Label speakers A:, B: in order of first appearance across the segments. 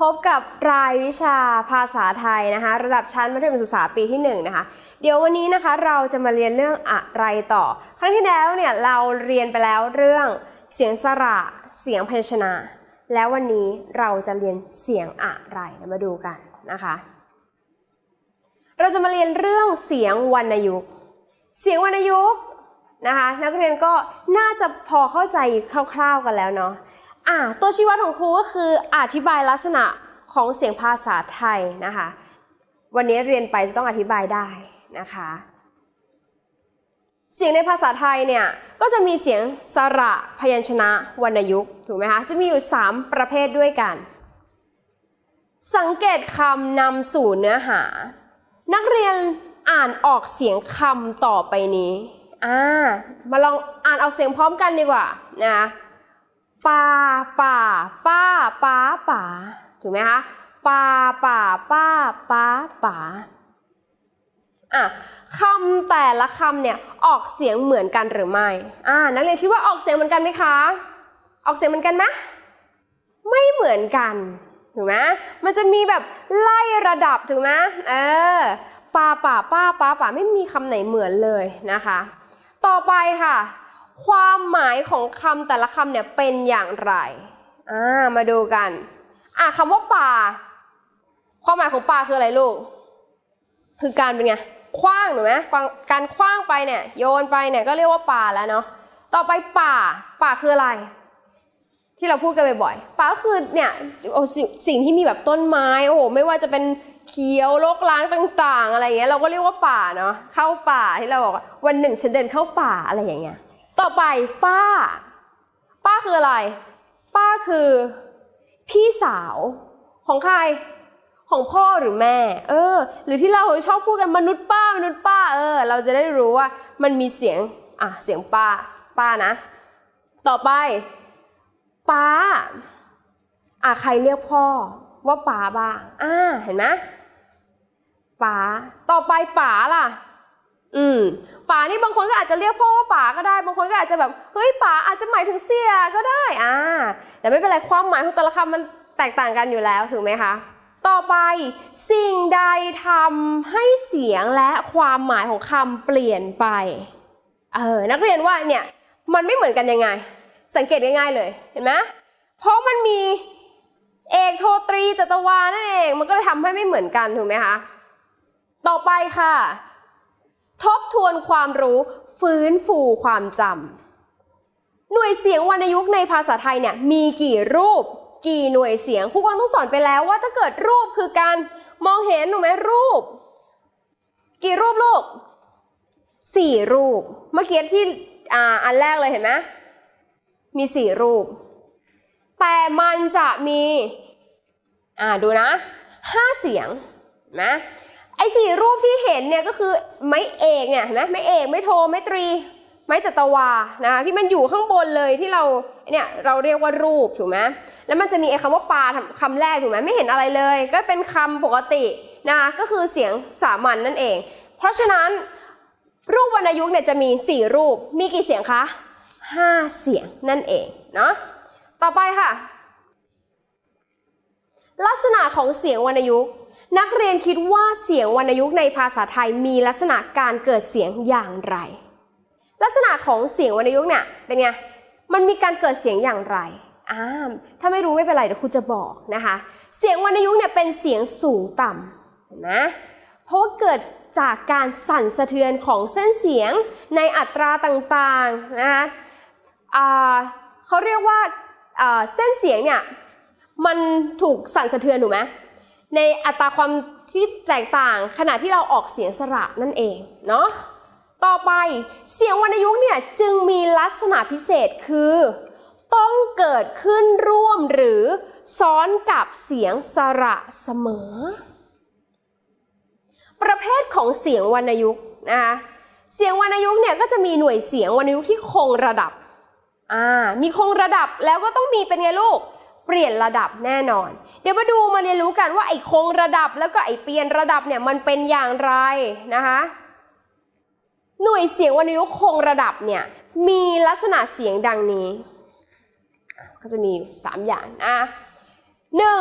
A: พบกับรายวิชาภาษาไทยนะคะ ระดับชั้นมัธยมศึกษาปีที่ 1 นะคะ เดี๋ยววันนี้นะคะเราจะมาเรียนเรื่องอะไรต่อ ครั้งที่แล้วเนี่ยเราเรียนไปแล้วเรื่องเสียงสระเสียงพยัญชนะ แล้ววันนี้เราจะเรียนเสียงอะไรมาดูกันนะคะ เราจะมาเรียนเรื่องเสียงวรรณยุกต์เสียงวรรณยุกต์นะคะ นักเรียนก็น่าจะพอเข้าใจคร่าวๆกันแล้วเนาะ อะตัวชี้วัดของครูก็คืออธิบายลักษณะของเสียงภาษาไทยนะคะ วันนี้เรียนไปจะต้องอธิบายได้นะคะ เสียงในภาษาไทยเนี่ยก็จะมีเสียงสระพยัญชนะวรรณยุกต์ถูกไหมคะจะมีอยู่ 3 ประเภทด้วยกัน สังเกตคำนำสู่เนื้อหา นักเรียนอ่านออกเสียงคำต่อไปนี้อ่ามาลองอ่านออกเสียงพร้อมกันดีกว่านะ ป่าป่าป้าป้าป่าถูกไหมคะป่าป่าป้าป้าป่าอะคำแต่ละคำเนี่ยออกเสียงเหมือนกันหรือไม่อ่านักเรียนคิดว่าออกเสียงเหมือนกันไหมคะ ออกเสียงเหมือนกันไหมไม่เหมือนกันถูกไหมมันจะมีแบบไล่ระดับถูกไหมเออปาป่าป้าป้าป่าไม่มีคำไหนเหมือนเลยนะคะ ต่อไปค่ะ ความหมายของคำแต่ละคำเนี่ยเป็นอย่างไรอ่ามาดูกัน อะคำว่าป่า ความหมายของป่าคืออะไรลูก คือการเป็นไงคว้างถูกไหมการคว้างไปเนี่ย โยนไปเนี่ยก็เรียกว่าป่าแล้วเนาะต่อไปป่า ป่าคืออะไร ที่เราพูดกันบ่อยๆป่าก็คือเนี่ยโอ้สิ่งสิ่งที่มีแบบต้นไม้โอ้โหไม่ว่าจะเป็นเขียวรกร้างต่าง ๆ อะไรอย่างเงี้ยเราก็เรียกว่าป่าเนาะเข้าป่าที่เราบอกว่าวันหนึ่งฉันเดินเข้าป่าอะไรอย่างเงี้ย ต่อไปป้า ป้าคืออะไร ป้าคือ พี่สาวของใคร ของพ่อหรือแม่ เออ หรือที่เราชอบพูดกันมนุษย์ป้ามนุษย์ป้า เออ เราจะได้รู้ว่ามันมีเสียง อะ เสียงป้า ป้านะ ต่อไป ป้า อะ ใครเรียกพ่อ ว่าป้าบ้าง อ่า เห็นไหมป้า ต่อไปป๋าล่ะ อืมป๋านี่บางคนก็อาจจะเรียกพ่อว่าป๋าก็ได้ บางคนก็อาจจะแบบเฮ้ยป๋าอาจจะหมายถึงเสียก็ได้อ่าแต่ไม่เป็นไรความหมายของแต่ละคำมันแตกต่างกันอยู่แล้วถูกไหมคะต่อไปสิ่งใดทำให้เสียงและความหมายของคำเปลี่ยนไปเออนักเรียนว่าเนี่ยมันไม่เหมือนกันยังไง สังเกตง่ายๆเลยเห็นไหมเพราะมันมีเอกโทตรีจัตวานั่นเองมันก็เลยทำให้ไม่เหมือนกันถูกไหมคะต่อไปค่ะ ทบทวนความรู้ฟื้นฟูความจำหน่วยเสียงวรรณยุกต์ในภาษาไทยเนี่ยมีกี่รูป กี่หน่วยเสียงครูกวางต้องสอนไปแล้วว่าถ้าเกิดรูปคือการมองเห็นถูกไหมรูป กี่รูปลูกสี่รูป เมื่อกี้ที่อ่าอันแรกเลยเห็นไหมมีสี่รูป แต่มันจะมี อ่าดูนะห้าเสียงนะ ไอ้สี่รูปที่เห็นเนี่ยก็คือไม้เอกเนี่ยเห็นไหมไม้เอกไม้โทไม้ตรี ไม้จัตวานะคะที่มันอยู่ข้างบนเลยที่เราเนี่ยเราเรียกว่ารูปถูกไหมแล้วมันจะมีไอ้คำว่าปลาคำแรกถูกไหมไม่เห็นอะไรเลย ก็เป็นคำปกตินะคะก็คือเสียงสามัญนนั่นเอง เพราะฉะนั้นรูปวรรณยุกต์เนี่ยจะมีสี่รูป มีกี่เสียงคะห้าเสียงนั่นเองเนาะ ต่อไปค่ะ ลักษณะของเสียงวรรณยุกต์ นักเรียนคิดว่าเสียงวรรณยุกต์ในภาษาไทยมีลักษณะการเกิดเสียงอย่างไร ลักษณะของเสียงวรรณยุกต์เนี่ยเป็นไง มันมีการเกิดเสียงอย่างไรอ่าถ้าไม่รู้ไม่เป็นไรเดี๋ยวครูจะบอกนะคะ เสียงวรรณยุกต์เนี่ยเป็นเสียงสูงต่ำเห็นไหมเพราะเกิดจากการสั่นสะเทือนของเส้นเสียงในอัตราต่างๆนะคะเขาเรียกว่าอ่าเส้นเสียงเนี่ยมันถูกสั่นสะเทือนถูกไหม ในอัตราความที่แตกต่างขณะที่เราออกเสียงสระนั่นเองเนาะต่อไปเสียงวรรณยุกต์เนี่ยจึงมีลักษณะพิเศษคือ ต้องเกิดขึ้นร่วมหรือซ้อนกับเสียงสระเสมอ ประเภทของเสียงวรรณยุกต์นะคะเสียงวรรณยุกต์เนี่ยก็จะมีหน่วยเสียงวรรณยุกต์ที่คงระดับอ่ามีคงระดับแล้วก็ต้องมีเป็นไงลูก เปลี่ยนระดับแน่นอน เดี๋ยวมาดูมาเรียนรู้กันว่าไอ้คงระดับแล้วก็ไอ้เปลี่ยนระดับเนี่ยมันเป็นอย่างไรนะคะหน่วยเสียงวรรณยุกต์คงระดับเนี่ยมีลักษณะเสียงดังนี้ ก็จะมี 3 อย่างนะหนึ่ง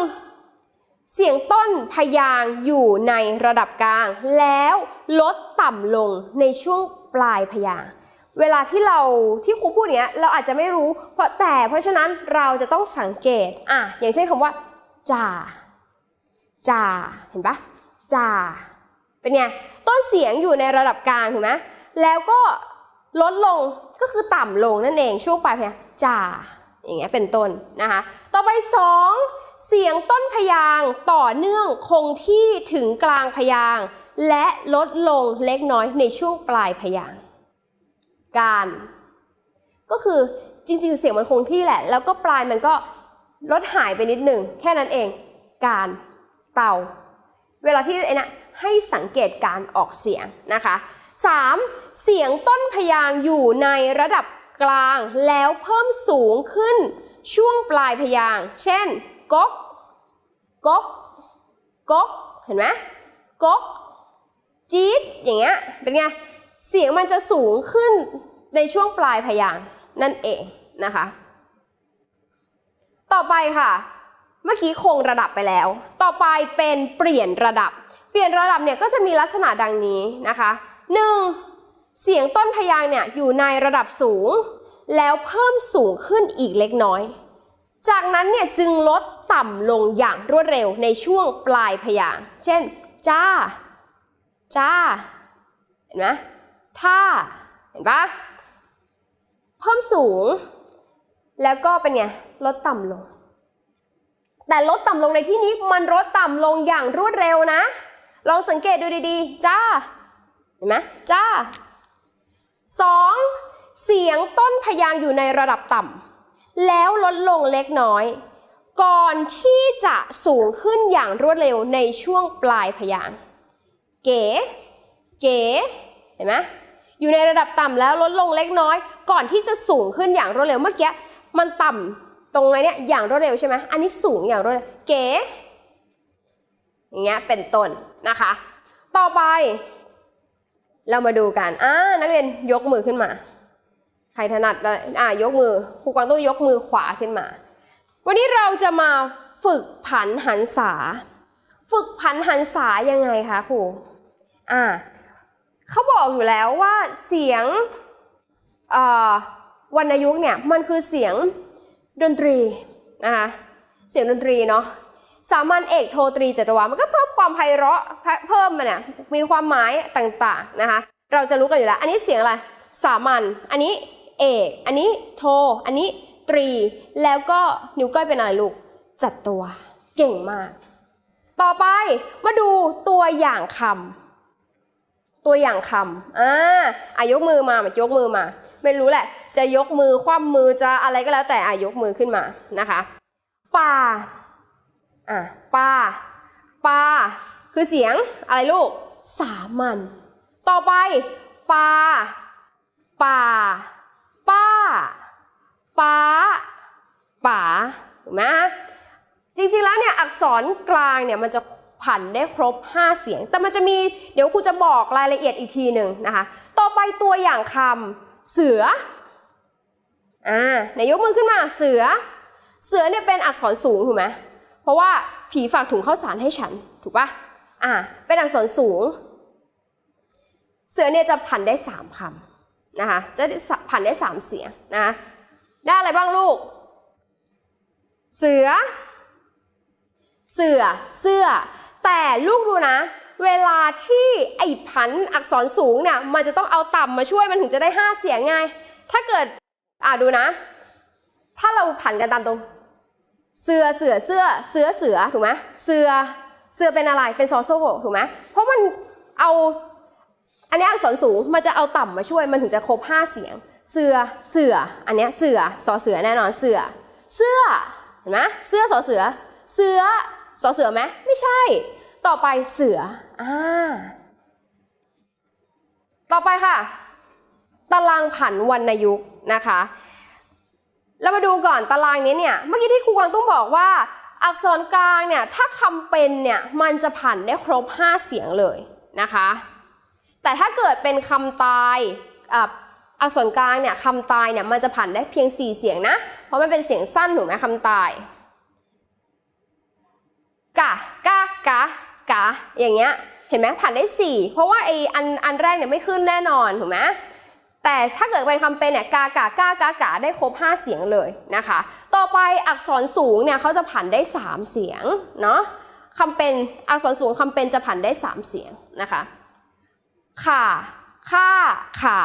A: เสียงต้นพยางอยู่ในระดับกลาง แล้วลดต่ำลงในช่วงปลายพยาง เวลาที่เราที่ครูพูดเนี้ยเราอาจจะไม่รู้ เพราะแต่เพราะฉะนั้นเราจะต้องสังเกตอะอย่างเช่นคำว่าจ่าจ่าเห็นปะจ่าเป็นไงต้นเสียงอยู่ในระดับกลางถูกไหมแล้วก็ลดลงก็คือต่ำลงนั่นเองช่วงปลายพยางจ่าอย่างเงี้ยเป็นต้นนะคะต่อไปสองเสียงต้นพยางต่อเนื่องคงที่ถึงกลางพยางและลดลงเล็กน้อยในช่วงปลายพยาง การ ก็คือจริง ๆ เสียงมันคงที่แหละ แล้วก็ปลายมันก็ลดหายไปนิดหนึ่งแค่นั้นเอง การเต่า เวลาที่ไอ้นะให้สังเกตการออกเสียงนะคะ 3. เสียงต้นพยางอยู่ในระดับกลางแล้วเพิ่มสูงขึ้นช่วงปลายพยาง เช่นก๊กก๊กก๊กเห็นไหมก๊กจี๊ดอย่างเงี้ยเป็นไง เสียงมันจะสูงขึ้นในช่วงปลายพยางนั่นเองนะคะ ต่อไปค่ะ เมื่อกี้คงระดับไปแล้ว ต่อไปเป็นเปลี่ยนระดับ เปลี่ยนระดับเนี่ยก็จะมีลักษณะดังนี้นะคะ 1. เสียงต้นพยางเนี่ยอยู่ในระดับสูง แล้วเพิ่มสูงขึ้นอีกเล็กน้อย จากนั้นเนี่ยจึงลดต่ำลงอย่างรวดเร็วในช่วงปลายพยาง เช่น จ้า จ้า เห็นไหม ท่าเห็นปะเพิ่มสูง แล้วก็เป็นไงลดต่ำลง แต่ลดต่ำลงในที่นี้มันลดต่ำลงอย่างรวดเร็วนะ ลองสังเกตดูดีๆ จ้า เห็นไหมจ้าสองเสียงต้นพยางอยู่ในระดับต่ำแล้วลดลงเล็กน้อย ก่อนที่จะสูงขึ้นอย่างรวดเร็วในช่วงปลายพยาง เก๋ เก๋ เห็นไหม อยู่ในระดับต่ำแล้วลดลงเล็กน้อย ก่อนที่จะสูงขึ้นอย่างรวดเร็วเมื่อกี้มันต่ำตรงไหนเนี่ยอย่างรวดเร็วใช่ไหมอันนี้สูงอย่างรวดเร็วเก๋อย่างเงี้ยเป็นต้นนะคะ ต่อไป เรามาดูกันอ่านักเรียนยกมือขึ้นมา ใครถนัดเลยอ่ายกมือครูกวางต้องยกมือขวาขึ้นมา วันนี้เราจะมาฝึกผันหันษา ฝึกผันหันษายังไงคะครูอ่า เขาบอกอยู่แล้วว่าเสียงวรรณยุกต์เนี่ยมันคือเสียงดนตรีนะคะเสียงดนตรีเนาะสามัญเอกโทตรีจัตวามันก็เพิ่มความไพเราะเพิ่มมันเนี่ยมีความหมายต่างๆนะคะเราจะรู้กันอยู่แล้ว อันนี้เสียงอะไรสามัญอันนี้เอกอันนี้โท อันนี้ตรี แล้วก็นิ้วก้อยเป็นอะไรลูกจัดตัว เก่งมาก ต่อไปมาดูตัวอย่างคำ ตัวอย่างคำอ่าอายกมือมามันยกมือมา ไม่รู้แหละ จะยกมือคว่ำมือจะอะไรก็แล้วแต่อายกมือขึ้นมานะคะป่าอะป่าป่าคือเสียงอะไรลูก สามัญต่อไปป่าป่าป้าป้าป๋าถูกไหมจริงๆแล้วเนี่ยอักษรกลางเนี่ยมันจะ ผันได้ครบ 5 เสียง แต่มันจะมีเดี๋ยวครูจะบอกรายละเอียดอีกทีหนึ่งนะคะ ต่อไปตัวอย่างคำเสืออ่าไหนยกมือขึ้นมาเสือ เสือเนี่ยเป็นอักษรสูงถูกไหมเพราะว่าผีฝากถุงข้าวสารให้ฉันถูกปะอ่าเป็นอักษรสูง เสือเนี่ยจะผันได้สามคำนะคะจะผันได้สามเสียงนะคะได้อะไรบ้างลูก เสือ เสือ เสื้อ แต่ลูกดูนะ เวลาที่ไอ้ผันอักษรสูงเนี่ย มันจะต้องเอาต่ำมาช่วยมันถึงจะได้ห้าเสียงไง ถ้าเกิด อ่าดูนะ ถ้าเราผันกันตามตรง เสือเสือเสื้อเสือเสือถูกไหมเสือเสือเป็นอะไรเป็นซอโซ่ถูกไหมเพราะมันเอาอันนี้อักษรสูงมันจะเอาต่ำมาช่วยมันถึงจะครบห้าเสียง เสือเสืออันนี้เสือสอเสือแน่นอนเสือ เสื้อเห็นไหมเสื้อสอเสือ เสือ สอเสือไหมไม่ใช่ ต่อไปเสืออ่าต่อไปค่ะ ตารางผันวรรณยุกนะคะ เรามาดูก่อนตารางนี้เนี่ยเมื่อกี้ที่ครูกวางต้องบอกว่า อักษรกลางเนี่ยถ้าคำเป็นเนี่ยมันจะผันได้ครบ 5 เสียงเลยนะคะ แต่ถ้าเกิดเป็นคำตายอักษรกลางเนี่ยคำตายเนี่ยมันจะผันได้เพียง 4 เสียงนะ เพราะมันเป็นเสียงสั้นถูกไหมคำตาย กะอย่างเงี้ยเห็นไหมผ่านได้ 4 เพราะว่าไออันอันแรกเนี่ยไม่ขึ้นแน่นอนถูกไหมแต่ถ้าเกิดเป็นคำเป็นเนี่ยกากากากากาได้ครบ 5 เสียงเลยนะคะ ต่อไปอักษรสูงเนี่ยเขาจะผันได้ 3 เสียงเนาะคำเป็นอักษรสูงคำเป็นจะผันได้ 3 เสียงนะคะข่าค่าขา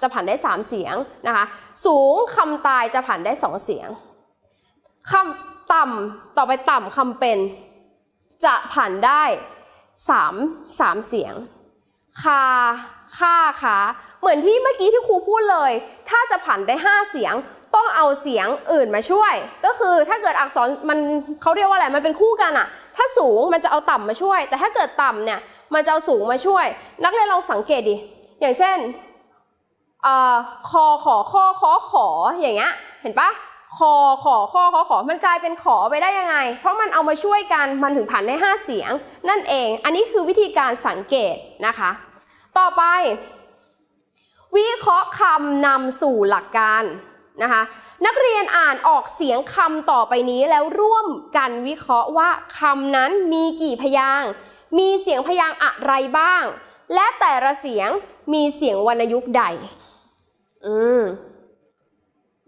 A: จะผันได้ 3 เสียงนะคะ สูงคำตายจะผันได้ 2 เสียงคำต่ำต่อไปต่ำคำเป็น จะผันได้สามสามเสียง คาค่าขาเหมือนที่เมื่อกี้ที่ครูพูดเลย ถ้าจะผันได้ห้าเสียง ต้องเอาเสียงอื่นมาช่วย ก็คือถ้าเกิดอักษรมันเขาเรียกว่าอะไรมันเป็นคู่กันอะถ้าสูงมันจะเอาต่ำมาช่วย แต่ถ้าเกิดต่ำเนี่ยมันจะเอาสูงมาช่วย นักเรียนลองสังเกตดิ อย่างเช่นคอขอข้อขอขออย่างเงี้ยเห็นปะ คอขอข้อขอขอมันกลายเป็นขอไปได้ยังไง เพราะมันเอามาช่วยกันมันถึงผันได้ 5 เสียง นั่นเอง อันนี้คือวิธีการสังเกตนะคะ ต่อไป วิเคราะห์คำนำสู่หลักการนะคะนักเรียนอ่านออกเสียงคำต่อไปนี้แล้วร่วมกันวิเคราะห์ว่าคำนั้นมีกี่พยาง มีเสียงพยางอะไรบ้าง และแต่ละเสียงมีเสียงวรรณยุกต์ใด อืม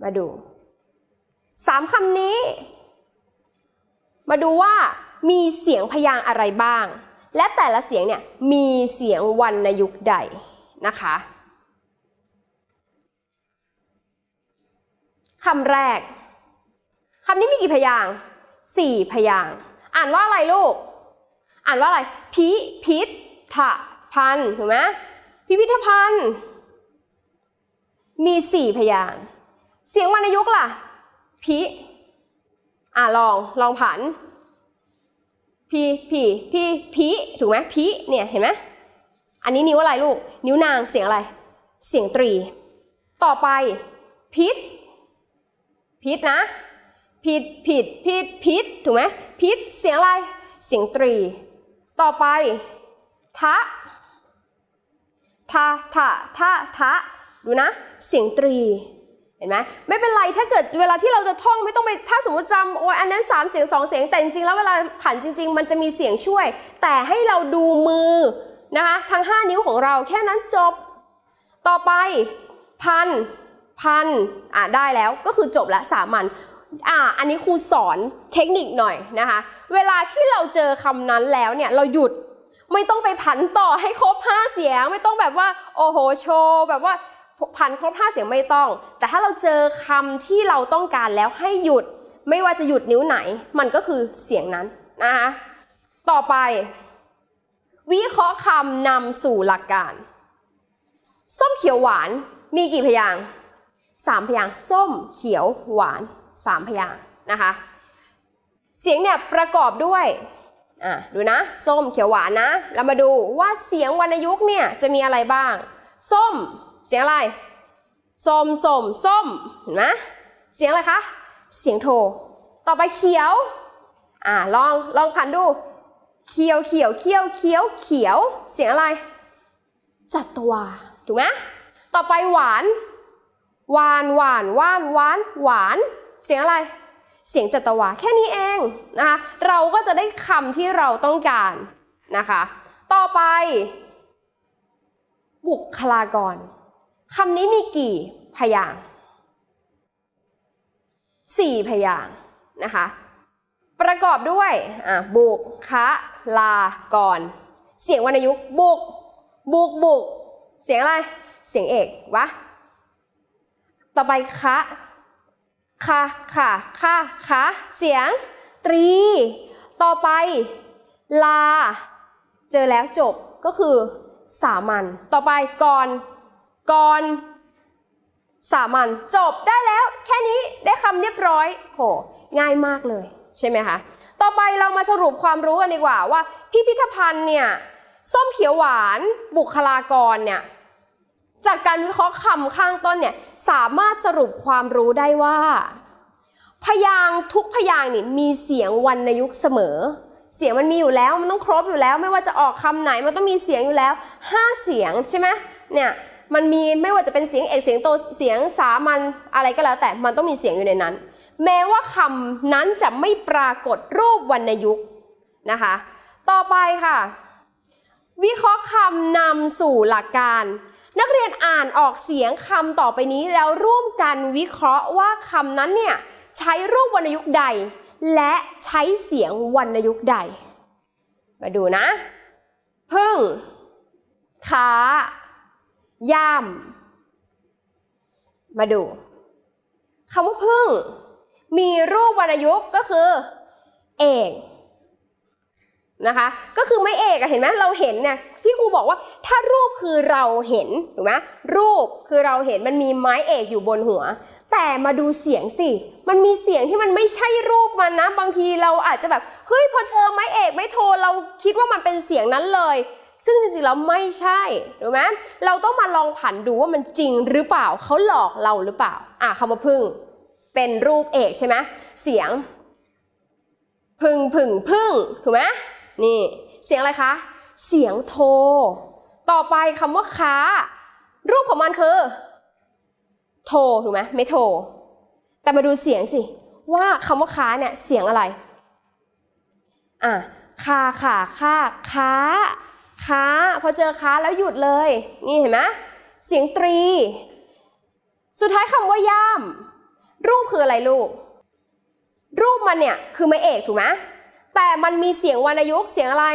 A: มาดู สามคำนี้ มาดูว่ามีเสียงพยางอะไรบ้าง และแต่ละเสียงเนี่ยมีเสียงวรรณยุกต์ใดนะคะคำแรกคำนี้มีกี่พยางสี่พยาง อ่านว่าอะไรลูก อ่านว่าอะไร พิพิธภัณฑ์ถูกไหมพิพิธภัณฑ์ มีสี่พยาง เสียงวรรณยุกต์ล่ะ พิอะลองลองผันพีพีพีพีถูกไหมพีเนี่ยเห็นไหมอันนี้นิ้วอะไรลูก นิ้วนางเสียงอะไร เสียงตรี ต่อไป พิษพิษนะผิดผิดผิดพิษถูกไหมพิษเสียงอะไร เสียงตรี ต่อไป ทะ ทะทะทะทะดูนะ เสียงตรี เห็นไหมไม่เป็นไรถ้าเกิดเวลาที่เราจะท่องไม่ต้องไปถ้าสมมติจำโอ้ยอันนั้นสามเสียงสองเสียงแต่จริงๆแล้วเวลาผันจริง ๆ มันจะมีเสียงช่วย แต่ให้เราดูมือนะคะทั้ง 5 นิ้วของเราแค่นั้นจบ ต่อไปพันพันอะได้แล้วก็คือจบละสามัญอะอันนี้ครูสอนเทคนิคหน่อยนะคะ เวลาที่เราเจอคำนั้นแล้วเนี่ยเราหยุดไม่ต้องไปผันต่อให้ครบ 5 เสียง ไม่ต้องแบบว่า โอ้โหโชว์แบบว่า พันครบห้าเสียงไม่ต้อง แต่ถ้าเราเจอคำที่เราต้องการแล้วให้หยุด ไม่ว่าจะหยุดนิ้วไหน มันก็คือเสียงนั้นนะคะต่อไป วิเคราะห์คำนำสู่หลักการ ส้มเขียวหวานมีกี่พยางสามพยางส้มเขียวหวานสามพยางนะคะเสียงเนี่ยประกอบด้วยอะดูนะ ส้มเขียวหวานนะ เรามาดูว่าเสียงวรรณยุกต์เนี่ยจะมีอะไรบ้าง ส้ม เสียงอะไรส้มส้มส้มเห็นไหมเสียงอะไรคะ เสียงโท ต่อไปเขียว อ่าลองลองผันดู เขียวเขียวเขียวเขียวเขียว เสียงอะไร จัตวาถูกไหมต่อไปหวาน หวานหวานหวานหวานหวาน เสียงอะไร เสียงจัตวาแค่นี้เองนะคะ เราก็จะได้คำที่เราต้องการนะคะ ต่อไป บุคลากร คำนี้มีกี่พยางสี่พยางนะคะ ประกอบด้วยบุกคะลากรเสียงวรรณยุกต์บุก บุกบุก เสียงอะไร เสียงเอกวะ ต่อไปคะคะค่ะค่ะคะเสียงตรี ต่อไป ลา เจอแล้วจบก็คือสามัญต่อไปก่อน ก่อนสามัญจบได้แล้วแค่นี้ได้คำเรียบร้อยโหง่ายมากเลยใช่ไหมคะต่อไปเรามาสรุปความรู้กันดีกว่าว่า พิพิธภัณฑ์เนี่ยส้มเขียวหวานบุคลากรเนี่ยจากการวิเคราะห์คำข้างต้นเนี่ยสามารถสรุปความรู้ได้ว่า พยางทุกพยางนี่มีเสียงวรรณยุกต์เสมอ เสียงมันมีอยู่แล้วมันต้องครบอยู่แล้ว ไม่ว่าจะออกคำไหนมันต้องมีเสียงอยู่แล้วห้าเสียงใช่ไหมเนี่ย มันมีไม่ว่าจะเป็นเสียงเอกเสียงโตเสียงสามัญอะไรก็แล้ว แต่มันต้องมีเสียงอยู่ในนั้น แม้ว่าคำนั้นจะไม่ปรากฏรูปวรรณยุกต์นะคะ ต่อไปค่ะ วิเคราะห์คำนำสู่หลักการ นักเรียนอ่านออกเสียงคำต่อไปนี้แล้วร่วมกันวิเคราะห์ว่าคำนั้นเนี่ยใช้รูปวรรณยุกต์ใด และใช้เสียงวรรณยุกต์ใด มาดูนะ พึ่ง ค้า ย่าม มาดูคำว่าพึ่ง มีรูปวรรณยุกต์ก็คือ เอกนะคะ ก็คือไม่เอกเห็นไหมเราเห็นเนี่ยที่ครูบอกว่า ถ้ารูปคือเราเห็นถูกไหมรูปคือเราเห็นมันมีไม้เอกอยู่บนหัว แต่มาดูเสียงสิ มันมีเสียงที่มันไม่ใช่รูปมันนะ บางทีเราอาจจะแบบเฮ้ยพอเจอไม้เอกไม่โทรเราคิดว่ามันเป็นเสียงนั้นเลย ซึ่งจริงๆแล้วไม่ใช่ถูกไหมเราต้องมาลองผันดูว่ามันจริงหรือเปล่าเขาหลอกเราหรือเปล่า อะคำว่าพึ่ง เป็นรูปเอกใช่ไหมเสียง พึ่งพึ่งพึ่งถูกไหมนี่เสียงอะไรคะ เสียงโทต่อไปคำว่าค้า รูปของมันคือ โทถูกไหมไม่โทแต่มาดูเสียงสิ ว่าคำว่าค้าเนี่ยเสียงอะไร อะคาค่ะค่าค้า ค้า พอเจอค้าแล้วหยุดเลย นี่เห็นไหมเสียงตรี สุดท้ายคำว่าย่าม รูปคืออะไรลูก รูปมันเนี่ยคือไม่เอกถูกไหมแต่มันมีเสียงวรรณยุกต์เสียงอะไร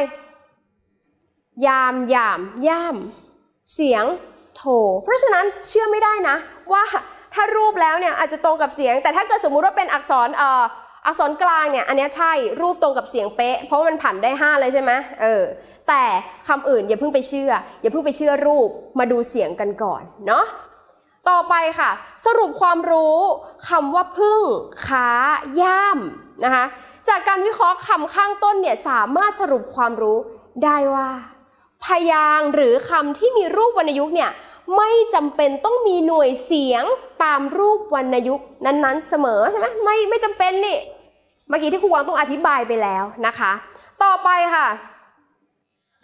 A: ยามยามย่าม เสียงโถ เพราะฉะนั้นเชื่อไม่ได้นะ ว่าถ้ารูปแล้วเนี่ยอาจจะตรงกับเสียง แต่ถ้าเกิดสมมุติว่าเป็นอักษรเอ่อ อักษรกลางเนี่ยอันนี้ใช่รูปตรงกับเสียงเป๊ะ เพราะมันผันได้ 5 เลยใช่ไหมเออแต่คำอื่นอย่าเพิ่งไปเชื่อ อย่าเพิ่งไปเชื่อรูปมาดูเสียงกันก่อนเนาะต่อไปค่ะ สรุปความรู้คำว่าพึ่งค้าย่ามนะคะจากการวิเคราะห์คำข้างต้นเนี่ยสามารถสรุปความรู้ได้ว่า พยางหรือคำที่มีรูปวรรณยุกต์เนี่ย ไม่จำเป็นต้องมีหน่วยเสียงตามรูปวรรณยุกต์นั้นๆ เสมอใช่ไหมไม่ไม่จำเป็นนี่เมื่อกี้ที่ครูวางต้องอธิบายไปแล้วนะคะ ต่อไปค่ะ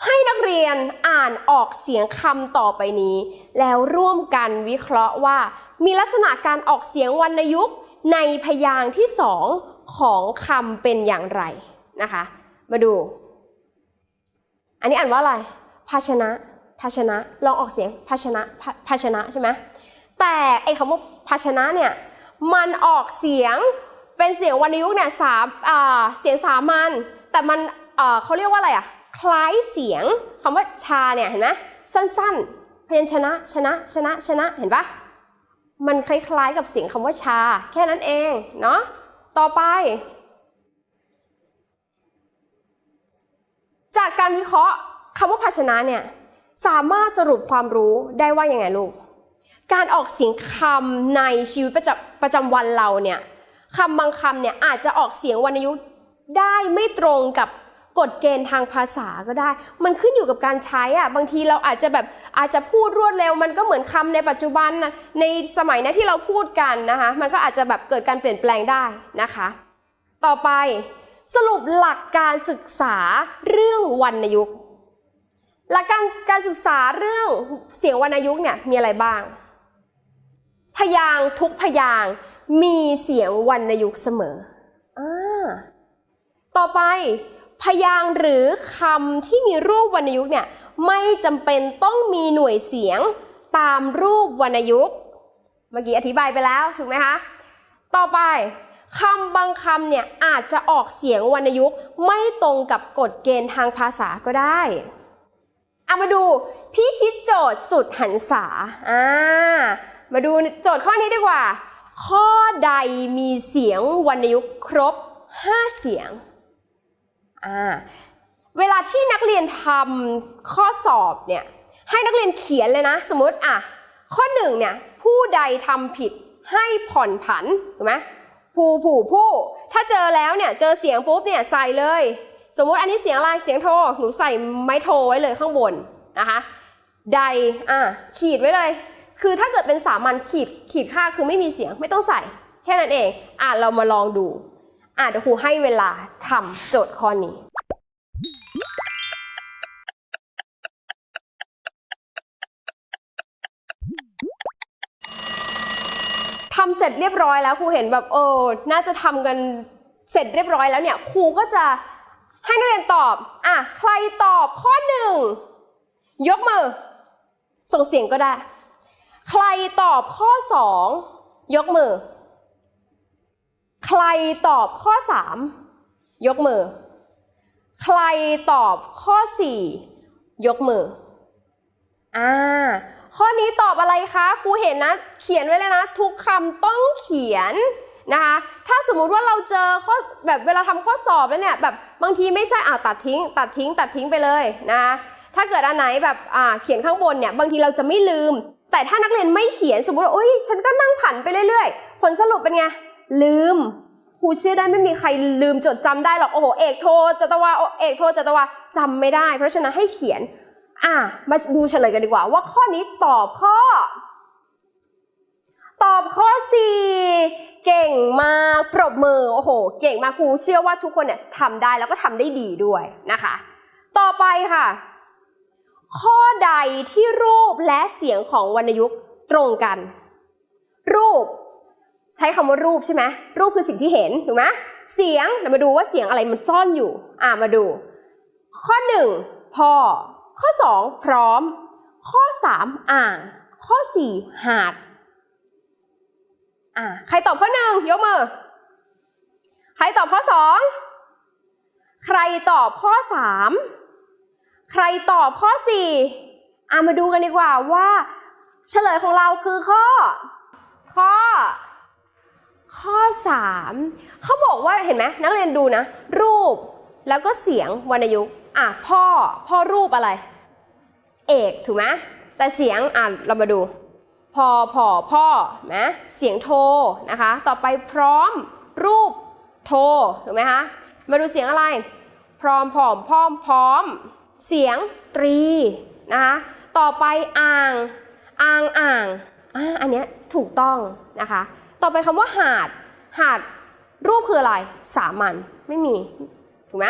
A: ให้นักเรียนอ่านออกเสียงคำต่อไปนี้ แล้วร่วมกันวิเคราะห์ว่า มีลักษณะการออกเสียงวรรณยุกต์ในพยางค์ที่สองของคำเป็นอย่างไรนะคะ มาดู อันนี้อ่านว่าอะไร ภาชนะ ภาชนะ ลองออกเสียงภาชนะภาชนะใช่ไหมแต่ไอ้คำว่าภาชนะเนี่ยมันออกเสียงเป็นเสียงวรรณยุกต์เนี่ยสามเสียงสามัญแต่มันเขาเรียกว่าอะไรอะคล้ายเสียงคำว่าชาเนี่ยเห็นไหมสั้นๆ พยัญชนะชนะชนะชนะเห็นปะมันคล้ายๆกับเสียงคำว่าชา แค่นั้นเองเนาะต่อไป จากการวิเคราะห์คำว่าภาชนะเนี่ย สามารถสรุปความรู้ได้ว่ายังไงลูก การออกเสียงคำในชีวิตประจำประจำวันเราเนี่ยคำบางคำเนี่ยอาจจะออกเสียงวรรณยุกต์ได้ไม่ตรงกับกฎเกณฑ์ทางภาษาก็ได้ มันขึ้นอยู่กับการใช้อะบางทีเราอาจจะแบบอาจจะพูดรวดเร็ว มันก็เหมือนคำในปัจจุบันนะในสมัยนี้ที่เราพูดกันนะคะ มันก็อาจจะแบบเกิดการเปลี่ยนแปลงได้นะคะ ต่อไปสรุปหลักการศึกษาเรื่องวรรณยุกต์ หลักการการศึกษาเรื่องเสียงวรรณยุกต์เนี่ยมีอะไรบ้าง พยางทุกพยางมีเสียงวรรณยุกต์เสมออต่อไปพยางหรือคำที่มีรูปวรรณยุกต์เนี่ยไม่จำเป็นต้องมีหน่วยเสียงตามรูปวรรณยุกต์เมื่อกี้อธิบายไปแล้วถูกไหมคะต่อไปคำบางคำเนี่ยอาจจะออกเสียงวรรณยุกต์ไม่ตรงกับกฎเกณฑ์ทางภาษาก็ได้ เอามาดูพิชิตโจทย์สุดหันษาอ่ามาดูโจทย์ข้อนี้ดีกว่า ข้อใดมีเสียงวรรณยุกต์ครบ 5 เสียงอ่าเวลาที่นักเรียนทำข้อสอบเนี่ยให้นักเรียนเขียนเลยนะ สมมติอะข้อหนึ่งเนี่ยผู้ใดทำผิดให้ผ่อนผันถูกไหมผู้ผู้ผู้ถ้าเจอแล้วเนี่ยเจอเสียงปุ๊บเนี่ยใส่เลย สมมติอันนี้เสียงอะไรเสียงโทรหนูใส่ไม้โทรไว้เลยข้างบนนะคะใดอะขีดไว้เลย คือถ้าเกิดเป็นสามัญขีดขีดค่าคือไม่มีเสียงไม่ต้องใส่ แค่นั้นเองอะเรามาลองดูอะเดี๋ยวครูให้เวลาทำโจทย์ข้อนี้ทำเสร็จเรียบร้อยแล้วครูเห็นแบบเออน่าจะทำกันเสร็จเรียบร้อยแล้วเนี่ยครูก็จะ ให้นักเรียนตอบ อะ ใครตอบข้อหนึ่ง ยกมือ ส่งเสียงก็ได้ ใครตอบข้อสอง ยกมือ ใครตอบข้อสาม ยกมือ ใครตอบข้อสี่ยกมือ อ่า ข้อนี้ตอบอะไรคะ ครูเห็นนะ เขียนไว้เลยนะ ทุกคำต้องเขียน นะคะ ถ้าสมมุติว่าเราเจอข้อแบบเวลาทำข้อสอบแล้วเนี่ยแบบบางทีไม่ใช่อ่าตัดทิ้ง ตัดทิ้ง ตัดทิ้งไปเลยนะคะถ้าเกิดอันไหนแบบอ่าเขียนข้างบนเนี่ยบางทีเราจะไม่ลืม แต่ถ้านักเรียนไม่เขียนสมมติว่าโอ๊ยฉันก็นั่งผันไปเรื่อยๆ ผลสรุปเป็นไงลืมครูเชื่อได้ไม่มีใครลืมจดจำได้หรอกโอ้โหเอกโทจตวาเอกโทจตวาจำไม่ได้ เพราะฉะนั้นให้เขียน อะมาดูเฉลยกันดีกว่า ว่าข้อนี้ตอบข้อ ตอบข้อ 4 เก่งมากปรบมือโอ้โห เก่งมากครูเชื่อว่าทุกคนเนี่ยทำได้แล้วก็ทำได้ดีด้วยนะคะ ต่อไปค่ะ ข้อใดที่รูปและเสียงของวรรณยุกต์ตรงกัน รูป ใช้คำว่ารูปใช่ไหมรูปคือสิ่งที่เห็นถูกไหมเสียงเดี๋ยวมาดูว่าเสียงอะไรมันซ่อนอยู่ อ่ามาดู ข้อหนึ่งพ่อ ข้อสองพร้อม ข้อสามอ่าง ข้อสี่หาด อ่าใครตอบข้อหนึ่งยกมือ ใครตอบข้อสองใครตอบข้อสามใครตอบข้อสี่อ่ามาดูกันดีกว่าว่า เฉลยของเราคือข้อ ข้อ ข้อ3เขาบอกว่าเห็นไหมนักเรียนดูนะ รูปแล้วก็เสียงวรรณยุกต์อะพ่อพ่อรูปอะไร เอกถูกไหมแต่เสียงอะเรามาดู พอพอพ่อนะเสียงโทนะคะ ต่อไปพร้อมรูปโทถูกไหมคะมาดูเสียงอะไร พร้อมพร้อมพร้อมพร้อม เสียงตรีนะคะต่อไปอ่างอ่างอ่างอ่าอันเนี้ยถูกต้องนะคะ ต่อไปคำว่าหาดหาดรูปคืออะไร สามัญไม่มี ถูกไหม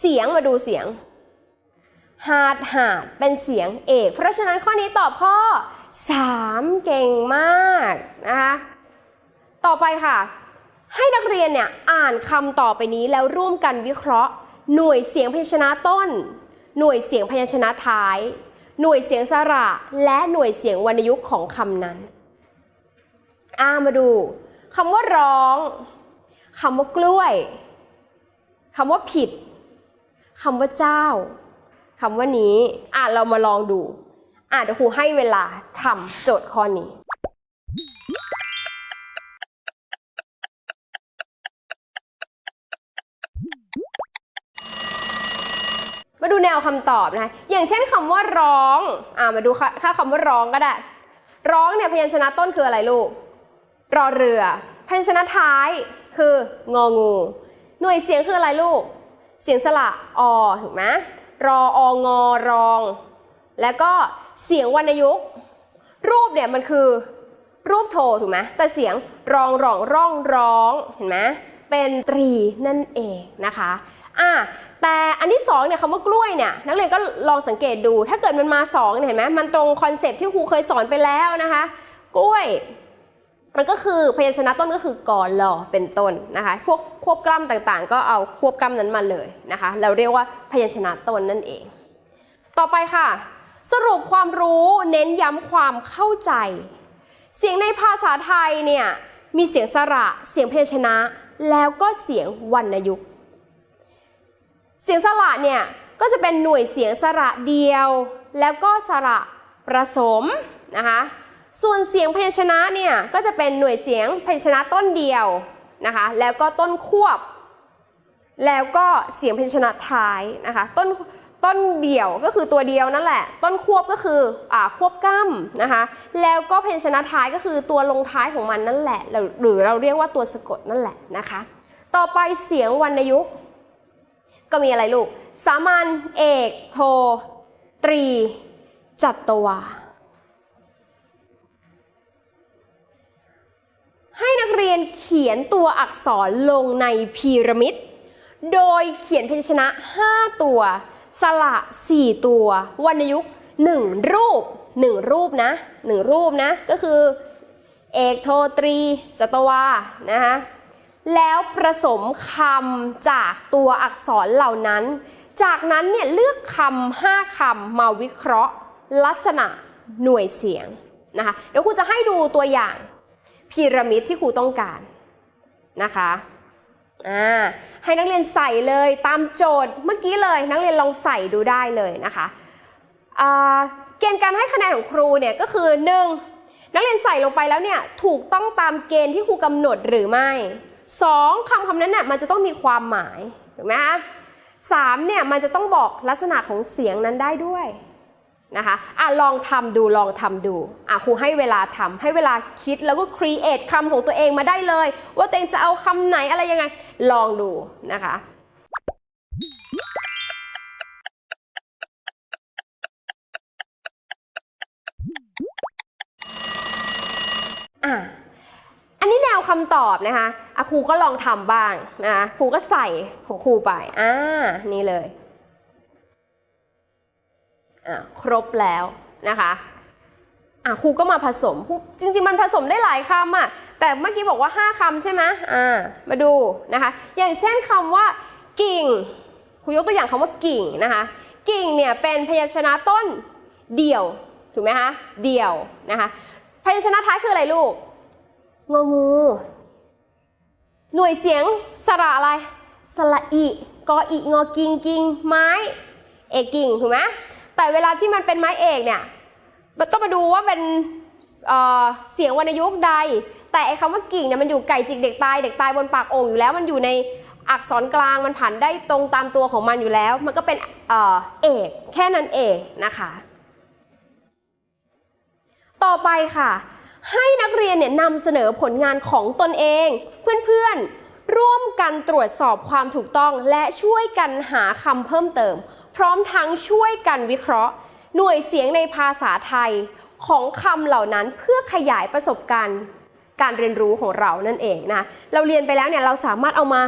A: เสียงมาดูเสียง หาดหาดเป็นเสียงเอก เพราะฉะนั้นข้อนี้ตอบข้อ 3 เก่งมากนะคะต่อไปค่ะ ให้นักเรียนเนี่ยอ่านคำต่อไปนี้แล้วร่วมกันวิเคราะห์ หน่วยเสียงพยัญชนะต้น หน่วยเสียงพยัญชนะท้าย หน่วยเสียงสระ และหน่วยเสียงวรรณยุกต์ของคำนั้นอ่ามาดูคำว่าร้องคำว่ากล้วยคำว่าผิดคำว่าเจ้า คำว่านี้อะเรามาลองดูอะเดี๋ยวครูให้เวลาทำโจทย์ข้อนี้มาดูแนวคำตอบนะคะ อย่างเช่นคำว่าร้อง อ่ามาดูค่ะค่าคำว่าร้องก็ได้ ร้องเนี่ยพยัญชนะต้นคืออะไรลูก รอเรือ พยัญชนะท้ายคืององู หน่วยเสียงคืออะไรลูก เสียงสระอถูกไหม รอองอรอง แล้วก็เสียงวรรณยุกต์ รูปเนี่ยมันคือรูปโทถูกไหมแต่เสียงรองรองร่องร้องเห็นไหมเป็นตรีนั่นเองนะคะอะแต่อันที่สองเนี่ยคำว่ากล้วยเนี่ยนักเรียนก็ลองสังเกตดู ถ้าเกิดมันมาสองเนี่ยเห็นไหมมันตรงคอนเซปที่ครูเคยสอนไปแล้วนะคะ กล้วย มันก็คือพยัญชนะต้นก็คือกอลอเป็นต้นนะคะ พวกควบกล้ำต่างๆ ก็เอาควบกล้ำนั้นมาเลยนะคะ เราเรียกว่าพยัญชนะต้นนั่นเอง ต่อไปค่ะ สรุปความรู้เน้นย้ำความเข้าใจ เสียงในภาษาไทยเนี่ยมีเสียงสระ เสียงพยัญชนะ แล้วก็เสียงวรรณยุกต์เสียงสระเนี่ยก็จะเป็นหน่วยเสียงสระเดียว แล้วก็สระประสมนะคะ ส่วนเสียงพยัญชนะเนี่ยก็จะเป็นหน่วยเสียงพยัญชนะต้นเดียวนะคะแล้วก็ต้นควบ แล้วก็เสียงพยัญชนะท้ายนะคะต้นต้นเดี่ยวก็คือตัวเดียวนั่นแหละ ต้นควบก็คืออ่าควบกล้ำนะคะแล้วก็พยัญชนะท้ายก็คือตัวลงท้ายของมันนั่นแหละ หรือเราเรียกว่าตัวสะกดนั่นแหละนะคะต่อไปเสียงวรรณยุกต์ก็มีอะไรลูก สามัญเอก โท ตรี จัตวา ให้นักเรียนเขียนตัวอักษรลงในพีระมิด โดยเขียนพยัญชนะ 5 ตัว สระ 4 ตัว วรรณยุกต์1รูป 1 รูปนะ 1 รูปนะ ก็คือ เอกโทตรี จตวา นะคะแล้วประสมคำจากตัวอักษรเหล่านั้น จากนั้นเนี่ยเลือกคำห้าคำมาวิเคราะห์ ลักษณะหน่วยเสียงนะคะเดี๋ยวครูจะให้ดูตัวอย่าง พีระมิดที่ครูต้องการนะคะอ่าให้นักเรียนใส่เลยตามโจทย์เมื่อกี้เลยนักเรียนลองใส่ดูได้เลยนะคะเกณฑ์การให้คะแนนของครูเนี่ยก็คือ 1. นักเรียนใส่ลงไปแล้วเนี่ยถูกต้องตามเกณฑ์ที่ครูกำหนดหรือไม่ 2. คำคำนั้นน่ะมันจะต้องมีความหมายถูกไหมคะสามเนี่ยมันจะต้องบอกลักษณะของเสียงนั้นได้ด้วย นะคะอะลองทำดูลองทำดูอะครูให้เวลาทำให้เวลาคิดแล้วก็ครีเอทคำของตัวเองมาได้เลย ว่าตัวเองจะเอาคำไหนอะไรยังไง ลองดูนะคะอะอันนี้แนวคำตอบนะคะอะครูก็ลองทำบ้างนะคะครูก็ใส่ของครูไปอ่านี่เลย ครบแล้วนะคะอะครูก็มาผสมครูจริงๆมันผสมได้หลายคำอะแต่เมื่อกี้บอกว่า 5คำใช่ไหมอ่ามาดูนะคะ อย่างเช่นคำว่า กิ่งครูยกตัวอย่างคำว่ากิ่งนะคะ กิ่งเนี่ยเป็นพยัญชนะต้นเดี่ยวถูกไหมคะเดี่ยวนะคะพยัญชนะท้ายคืออะไรลูกงองูหน่วยเสียงสระอะไรสระอิกออิงอกิงกิงไม้ เอกิ่งถูกไหม แต่เวลาที่มันเป็นไม้เอกเนี่ยมันต้องมาดูว่าเป็นเเสียงวรรณยุกต์ใด แต่ไอ้คำว่ากิ่งเนี่ยมันอยู่ไก่จิกเด็กตายเด็กตายบนปากโอ่งอยู่แล้ว มันอยู่ในอักษรกลางมันผันได้ตรงตามตัวของมันอยู่แล้ว มันก็เป็นเอ่อเอกแค่นั้นเองนะคะ ต่อไปค่ะ ให้นักเรียนเนี่ยนำเสนอผลงานของตนเอง เพื่อนๆ ร่วมกันตรวจสอบความถูกต้องและช่วยกันหาคำเพิ่มเติม พร้อมทั้งช่วยกันวิเคราะห์ หน่วยเสียงในภาษาไทยของคำเหล่านั้นเพื่อขยายประสบการณ์การเรียนรู้ของเรานั่นเองนะ เราเรียนไปแล้วเนี่ยเราสามารถเอามา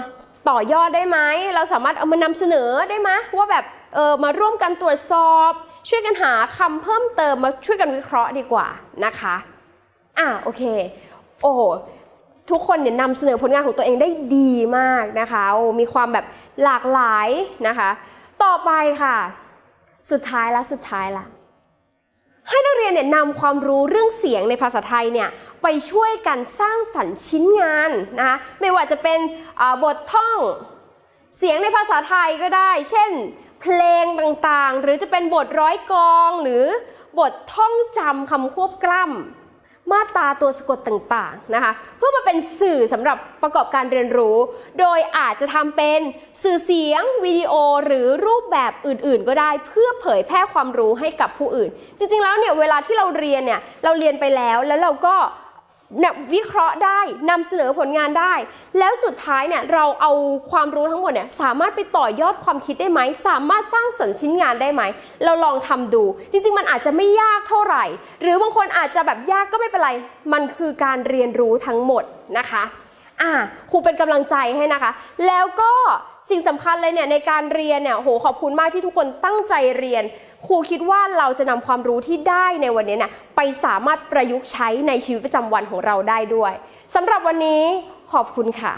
A: ต่อยอดได้ไหม เราสามารถเอามานำเสนอได้ไหมว่าแบบเออมาร่วมกันตรวจสอบ ช่วยกันหาคำเพิ่มเติมมาช่วยกันวิเคราะห์ดีกว่านะคะ อะโอเค โอ้โห ทุกคนเนี่ยนำเสนอผลงานของตัวเองได้ดีมากนะคะโอ้มีความแบบหลากหลายนะคะ ต่อไปค่ะ สุดท้ายละสุดท้ายละให้นักเรียนเนี่ยนำความรู้เรื่องเสียงในภาษาไทยเนี่ยไปช่วยกันสร้างสรรค์ชิ้นงานนะคะไม่ว่าจะเป็นบทท่องเสียงในภาษาไทยก็ได้ เช่น เพลงต่างๆ หรือจะเป็นบทร้อยกอง หรือบทท่องจำคำควบกล้ำ มาตราตัวสะกดต่างๆนะคะเพื่อมาเป็นสื่อสำหรับประกอบการเรียนรู้ โดยอาจจะทำเป็นสื่อเสียงวิดีโอหรือรูปแบบอื่นๆ ก็ได้เพื่อเผยแพร่ความรู้ให้กับผู้อื่น จริงๆแล้วเนี่ยเวลาที่เราเรียนเนี่ยเราเรียนไปแล้วแล้วเราก็ วิเคราะห์ได้นำเสนอผลงานได้ แล้วสุดท้ายเนี่ยเราเอาความรู้ทั้งหมดเนี่ยสามารถไปต่อยอดความคิดได้ไหม สามารถสร้างสรรค์ชิ้นงานได้ไหม เราลองทำดู จริง ๆ มันอาจจะไม่ยากเท่าไหร่ หรือบางคนอาจจะแบบยากก็ไม่เป็นไร มันคือการเรียนรู้ทั้งหมดนะคะอ่าครูเป็นกำลังใจให้นะคะ แล้วก็ สิ่งสำคัญเลยเนี่ยในการเรียนเนี่ยโหขอบคุณมากที่ทุกคนตั้งใจเรียน ครูคิดว่าเราจะนำความรู้ที่ได้ในวันนี้เนี่ยไปสามารถประยุกต์ใช้ในชีวิตประจำวันของเราได้ด้วยสำหรับวันนี้ขอบคุณค่ะ